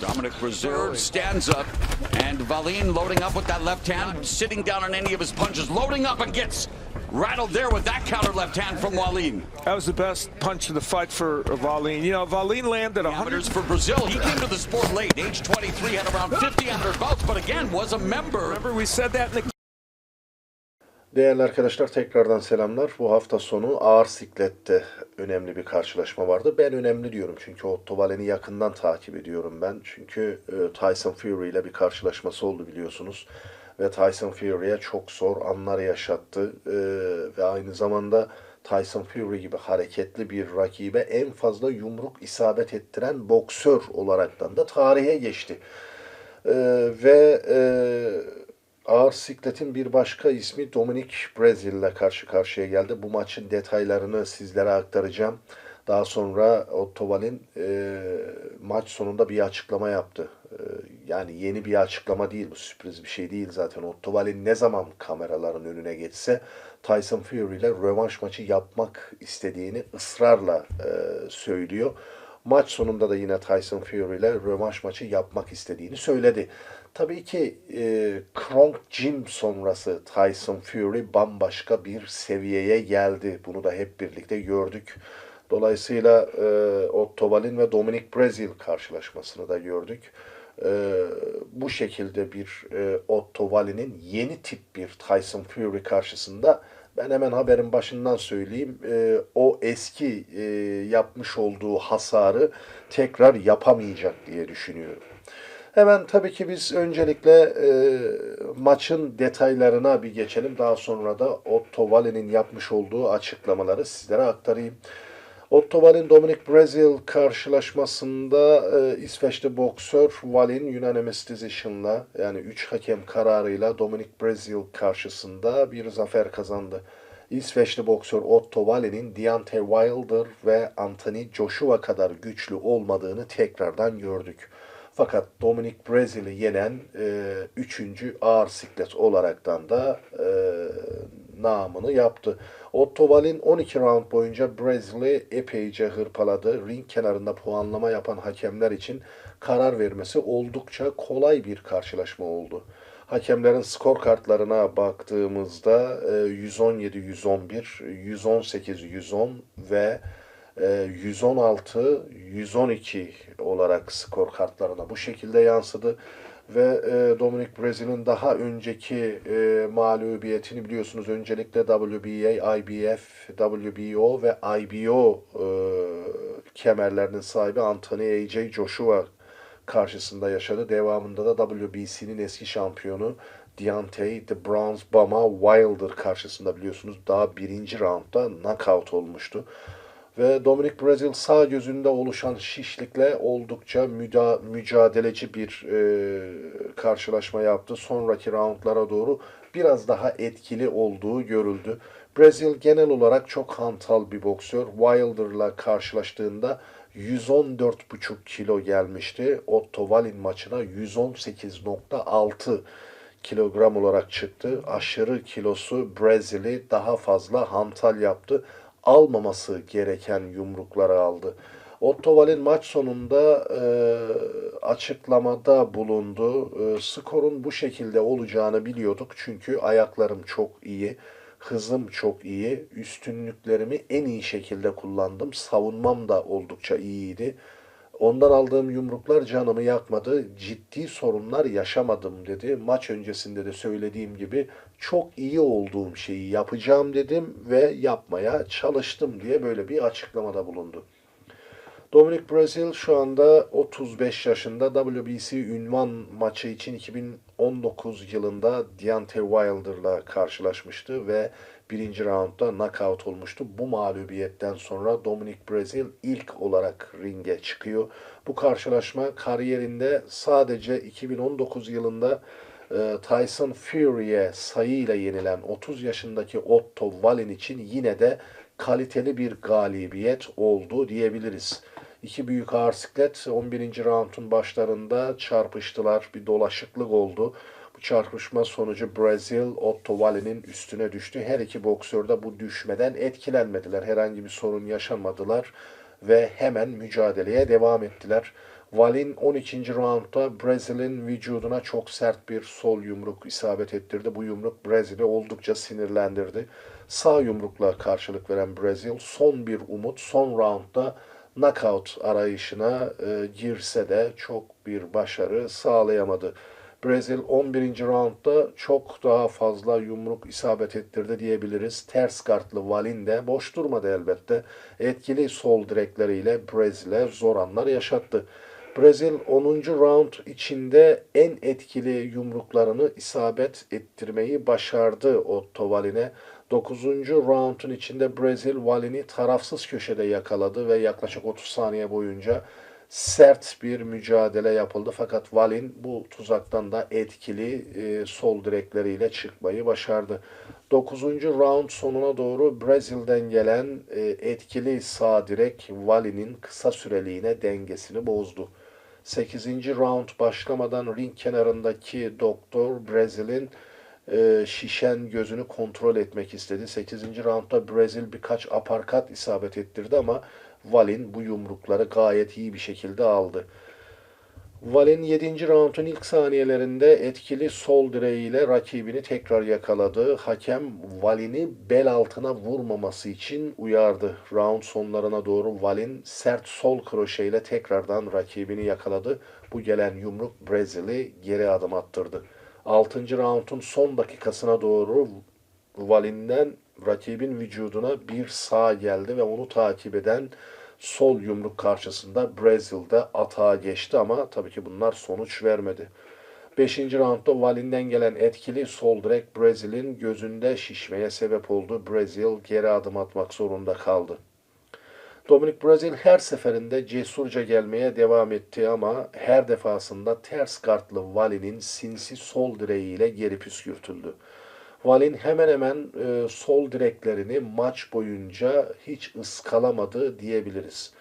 Dominic Brazil stands up, and Valine loading up with that left hand, sitting down on any of his punches, loading up and gets rattled there with that counter left hand from Valine. That was the best punch of the fight for Valine. You know, Valine landed 100. Amateurs for Brazil. He came to the sport late, age 23, had around 50 under bouts, but again was a member Remember we said that in the Değerli arkadaşlar tekrardan selamlar. Bu hafta sonu ağır siklette önemli bir karşılaşma vardı. Ben önemli diyorum çünkü Otto Valen'i yakından takip ediyorum ben. Çünkü e, Tyson Fury ile bir karşılaşması oldu biliyorsunuz. Ve Tyson Fury'ye çok zor anlar yaşattı. E, ve aynı zamanda Tyson Fury gibi hareketli bir rakibe en fazla yumruk isabet ettiren boksör olaraktan da tarihe geçti. E, ve Ağır sikletin bir başka ismi Dominic Brazil ile karşı karşıya geldi. Bu maçın detaylarını sizlere aktaracağım. Daha sonra Otto Wallin e, maç sonunda bir açıklama yaptı. E, yani yeni bir açıklama değil, bu sürpriz bir şey değil zaten. Otto Wallin ne zaman kameraların önüne geçse Tyson Fury ile rövanş maçı yapmak istediğini ısrarla e, söylüyor. Maç sonunda da yine Tyson Fury ile rövanş maçı yapmak istediğini söyledi. Tabii ki e, Kronk Jim sonrası Tyson Fury bambaşka bir seviyeye geldi. Bunu da hep birlikte gördük. Dolayısıyla e, Otto Wallin ve Dominic Brazil karşılaşmasını da gördük. E, bu şekilde bir e, Otto Wallin'in yeni tip bir Tyson Fury karşısında ben hemen haberin başından söyleyeyim. e, o eski e, yapmış olduğu hasarı tekrar yapamayacak diye düşünüyorum. Hemen tabii ki biz öncelikle e, maçın detaylarına bir geçelim. Daha sonra da Otto Wallin'in yapmış olduğu açıklamaları sizlere aktarayım. Otto Wallin Dominic Brazil karşılaşmasında e, İsveçli boksör Wallin unanimous decision'la yani 3 hakem kararıyla Dominic Brazil karşısında bir zafer kazandı. İsveçli boksör Otto Wallin'in Deontay Wilder ve Anthony Joshua kadar güçlü olmadığını tekrardan gördük. Fakat Dominic Brazil'i yenen 3. ağır siklet olaraktan da e, namını yaptı. Otto Wallin 12 round boyunca Brazil'i epeyce hırpaladı. Ring kenarında puanlama yapan hakemler için karar vermesi oldukça kolay bir karşılaşma oldu. Hakemlerin skor kartlarına baktığımızda e, 117-111, 118-110 ve e, 116-112 olarak skor kartlarına bu şekilde yansıdı. Ve e, Dominic Brazil'in daha önceki e, mağlubiyetini biliyorsunuz. Öncelikle WBA, IBF, WBO ve IBO e, kemerlerinin sahibi Anthony A.J. Joshua karşısında yaşadı. Devamında da WBC'nin eski şampiyonu Deontay The Bronze Bama Wilder karşısında biliyorsunuz daha birinci roundda knockout olmuştu. Ve Dominic Brazil sağ gözünde oluşan şişlikle oldukça müda, mücadeleci bir e, karşılaşma yaptı. Sonraki roundlara doğru biraz daha etkili olduğu görüldü. Brazil genel olarak çok hantal bir boksör. Wilder'la karşılaştığında 114,5 kilo gelmişti. Otto Wallin maçına 118,6 kilogram olarak çıktı. Aşırı kilosu Brazil'i daha fazla hantal yaptı. Almaması gereken yumrukları aldı. Otto Wallin maç sonunda e, açıklamada bulundu. E, skorun bu şekilde olacağını biliyorduk çünkü ayaklarım çok iyi, hızım çok iyi, üstünlüklerimi en iyi şekilde kullandım. Savunmam da oldukça iyiydi. Ondan aldığım yumruklar canımı yakmadı. Ciddi sorunlar yaşamadım dedi. Maç öncesinde de söylediğim gibi çok iyi olduğum şeyi yapacağım dedim ve yapmaya çalıştım diye böyle bir açıklamada bulundu. Dominic Brazil şu anda 35 yaşında WBC ünvan maçı için 2019 yılında Deontay Wilder'la karşılaşmıştı ve birinci roundda knockout olmuştu. Bu mağlubiyetten sonra Dominic Brazil ilk olarak ringe çıkıyor. Bu karşılaşma kariyerinde sadece 2019 yılında e, Tyson Fury'e sayıyla yenilen 30 yaşındaki Otto Wallin için yine de kaliteli bir galibiyet oldu diyebiliriz. İki büyük ağır siklet 11. roundun başlarında çarpıştılar. Bir dolaşıklık oldu. Bu çarpışma sonucu Brazil Otto Wallin'in üstüne düştü. Her iki boksör de bu düşmeden etkilenmediler. Herhangi bir sorun yaşamadılar ve hemen mücadeleye devam ettiler. Valin 12. roundda Bresil'in vücuduna çok sert bir sol yumruk isabet ettirdi. Bu yumruk Bresil'i oldukça sinirlendirdi. Sağ yumrukla karşılık veren Brezil son bir umut son roundda knockout arayışına e, girse de çok bir başarı sağlayamadı. Brezil 11. roundda çok daha fazla yumruk isabet ettirdi diyebiliriz. Ters kartlı Valin de boş durmadı elbette. Etkili sol direkleriyle Brezil'e zor anlar yaşattı. Brezil 10. round içinde en etkili yumruklarını isabet ettirmeyi başardı Otto Valin'e. 9. roundun içinde Brezil Valin'i tarafsız köşede yakaladı ve yaklaşık 30 saniye boyunca sert bir mücadele yapıldı. Fakat Valin bu tuzaktan da etkili e, sol direkleriyle çıkmayı başardı. 9. round sonuna doğru Brezilya'dan gelen e, etkili sağ direk Valin'in kısa süreliğine dengesini bozdu. 8. round başlamadan ring kenarındaki doktor Brezilya'nın e, şişen gözünü kontrol etmek istedi. 8. roundda Brezil birkaç aparkat isabet ettirdi ama Valin bu yumrukları gayet iyi bir şekilde aldı. Valin 7. roundun ilk saniyelerinde etkili sol direğiyle rakibini tekrar yakaladı. Hakem Valin'i bel altına vurmaması için uyardı. Round sonlarına doğru Valin sert sol kroşeyle tekrardan rakibini yakaladı. Bu gelen yumruk Brezil'i geri adım attırdı. 6. roundun son dakikasına doğru Valin'den rakibin vücuduna bir sağ geldi ve onu takip eden sol yumruk karşısında Brezilya'da atağa geçti ama tabii ki bunlar sonuç vermedi. 5. roundda Valin'den gelen etkili sol direk Brezilya'nın gözünde şişmeye sebep oldu. Brezilya geri adım atmak zorunda kaldı. Dominic Brazil her seferinde cesurca gelmeye devam etti ama her defasında ters kartlı Valin'in sinsi sol direğiyle geri püskürtüldü. Valin hemen hemen e, sol direklerini maç boyunca hiç ıskalamadı diyebiliriz.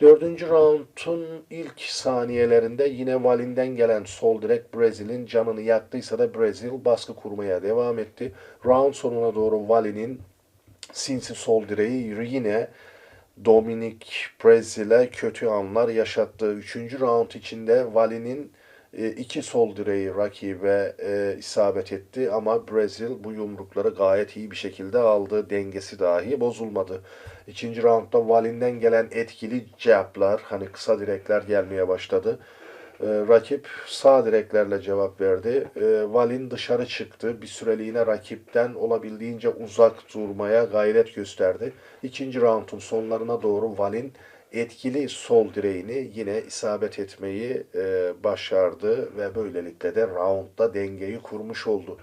Dördüncü roundun ilk saniyelerinde yine Valin'den gelen sol direk Brezil'in canını yaktıysa da Brezil baskı kurmaya devam etti. Round sonuna doğru Valin'in sinsi sol direği yine Dominic Brezil'e kötü anlar yaşattı. Üçüncü round içinde Valin'in e, iki sol direği rakibe e, isabet etti ama Brezil bu yumrukları gayet iyi bir şekilde aldı. Dengesi dahi bozulmadı. İkinci roundda Valin'den gelen etkili jablar, hani kısa direkler gelmeye başladı. E, rakip sağ direklerle cevap verdi. E, Valin dışarı çıktı. Bir süreliğine rakipten olabildiğince uzak durmaya gayret gösterdi. İkinci roundun sonlarına doğru Valin etkili sol direğini yine isabet etmeyi e, başardı ve böylelikle de roundda dengeyi kurmuş oldu.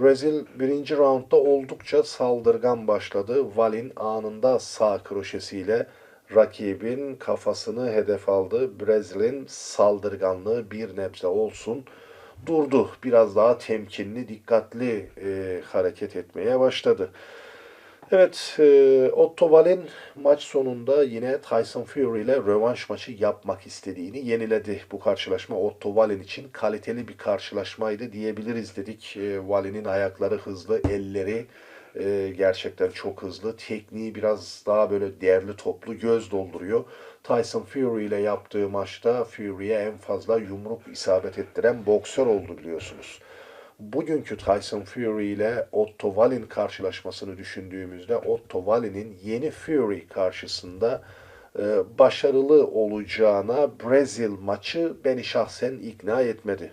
Brezil birinci roundda oldukça saldırgan başladı. Valin anında sağ kroşesiyle rakibin kafasını hedef aldı. Brezil'in saldırganlığı bir nebze olsun durdu. Biraz daha temkinli, dikkatli e, hareket etmeye başladı. Evet, e, Otto Valin maç sonunda yine Tyson Fury ile rövanş maçı yapmak istediğini yeniledi. Bu karşılaşma Otto Valin için kaliteli bir karşılaşmaydı diyebiliriz dedik. E, Valin'in ayakları hızlı, elleri e, gerçekten çok hızlı. Tekniği biraz daha böyle değerli toplu, göz dolduruyor. Tyson Fury ile yaptığı maçta Fury'ye en fazla yumruk isabet ettiren boksör oldu biliyorsunuz bugünkü Tyson Fury ile Otto Wallin karşılaşmasını düşündüğümüzde Otto Wallin'in yeni Fury karşısında e, başarılı olacağına Brezil maçı beni şahsen ikna etmedi.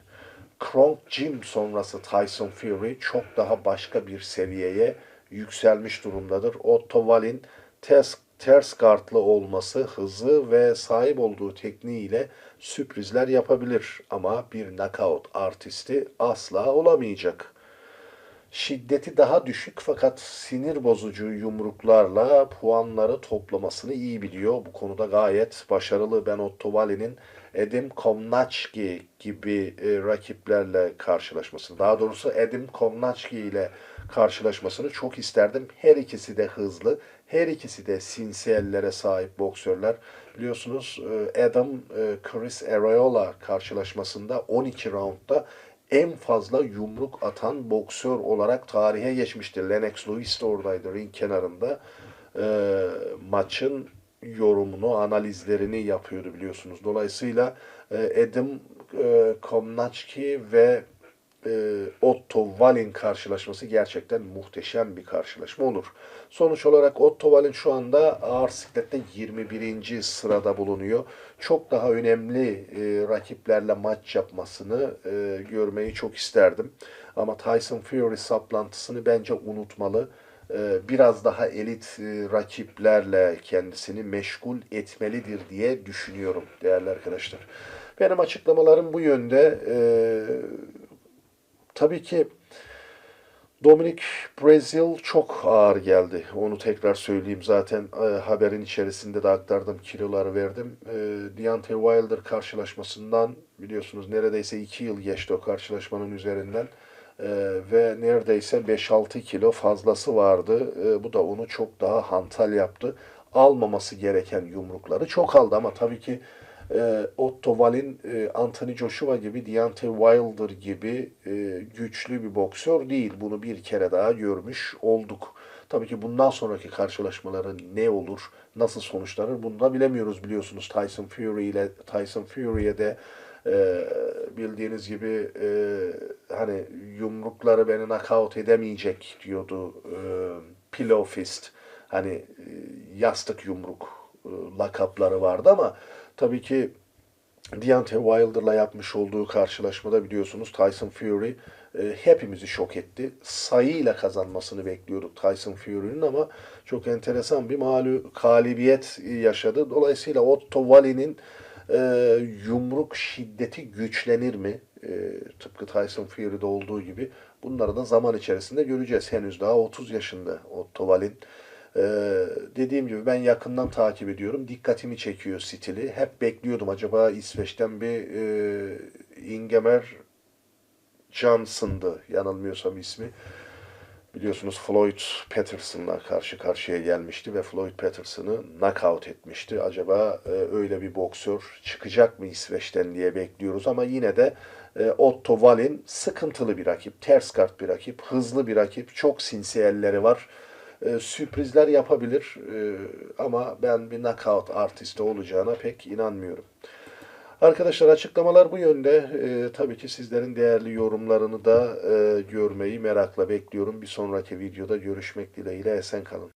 Kronk Jim sonrası Tyson Fury çok daha başka bir seviyeye yükselmiş durumdadır. Otto Wallin ters, ters kartlı olması, hızı ve sahip olduğu tekniğiyle sürprizler yapabilir ama bir knockout artisti asla olamayacak. Şiddeti daha düşük fakat sinir bozucu yumruklarla puanları toplamasını iyi biliyor. Bu konuda gayet başarılı. Ben Otto Wallin'in Edim Komnaçki gibi e, rakiplerle karşılaşmasını, daha doğrusu Edim Komnaçki ile karşılaşmasını çok isterdim. Her ikisi de hızlı, her ikisi de sinsi ellere sahip boksörler. Biliyorsunuz e, Adam e, Chris Arreola karşılaşmasında 12 roundda en fazla yumruk atan boksör olarak tarihe geçmiştir. Lennox Lewis de oradaydı ring kenarında. E, maçın yorumunu, analizlerini yapıyordu biliyorsunuz. Dolayısıyla e, Adam e, Komnaçki ve e, Otto Wallin karşılaşması gerçekten muhteşem bir karşılaşma olur. Sonuç olarak Otto Wallin şu anda ağır siklette 21. sırada bulunuyor. Çok daha önemli e, rakiplerle maç yapmasını e, görmeyi çok isterdim. Ama Tyson Fury saplantısını bence unutmalı. E, biraz daha elit e, rakiplerle kendisini meşgul etmelidir diye düşünüyorum değerli arkadaşlar. Benim açıklamalarım bu yönde. Tabii ki Dominic Brazil çok ağır geldi. Onu tekrar söyleyeyim zaten e, haberin içerisinde de aktardım kiloları verdim. E, Deontay Wilder karşılaşmasından biliyorsunuz neredeyse 2 yıl geçti o karşılaşmanın üzerinden. E, ve neredeyse 5-6 kilo fazlası vardı. E, bu da onu çok daha hantal yaptı. Almaması gereken yumrukları çok aldı ama tabii ki e, Otto Wallin, e, Anthony Joshua gibi, Deontay Wilder gibi e, güçlü bir boksör değil. Bunu bir kere daha görmüş olduk. Tabii ki bundan sonraki karşılaşmaların ne olur, nasıl sonuçlanır bunu da bilemiyoruz biliyorsunuz. Tyson Fury ile Tyson Fury'ye de e, bildiğiniz gibi e, hani yumrukları beni knockout edemeyecek diyordu e, Pillow Fist. Hani e, yastık yumruk e, lakapları vardı ama tabii ki Deontay Wilder'la yapmış olduğu karşılaşmada biliyorsunuz Tyson Fury e, hepimizi şok etti. Sayıyla kazanmasını bekliyorduk Tyson Fury'nin ama çok enteresan bir mağlup galibiyet yaşadı. Dolayısıyla Otto Wallin'in e, yumruk şiddeti güçlenir mi? E, tıpkı Tyson Fury'de olduğu gibi. Bunları da zaman içerisinde göreceğiz. Henüz daha 30 yaşında Otto Wallin. Ee, dediğim gibi ben yakından takip ediyorum. Dikkatimi çekiyor stili. Hep bekliyordum acaba İsveç'ten bir e, Ingemer Johnson'dı yanılmıyorsam ismi. Biliyorsunuz Floyd Patterson'la karşı karşıya gelmişti ve Floyd Patterson'ı knockout etmişti. Acaba e, öyle bir boksör çıkacak mı İsveç'ten diye bekliyoruz ama yine de e, Otto Wallin sıkıntılı bir rakip, ters kart bir rakip, hızlı bir rakip, çok sinsi elleri var e, sürprizler yapabilir E, ama ben bir knockout artisti olacağına pek inanmıyorum. Arkadaşlar açıklamalar bu yönde. E, tabii ki sizlerin değerli yorumlarını da e, görmeyi merakla bekliyorum. Bir sonraki videoda görüşmek dileğiyle esen kalın.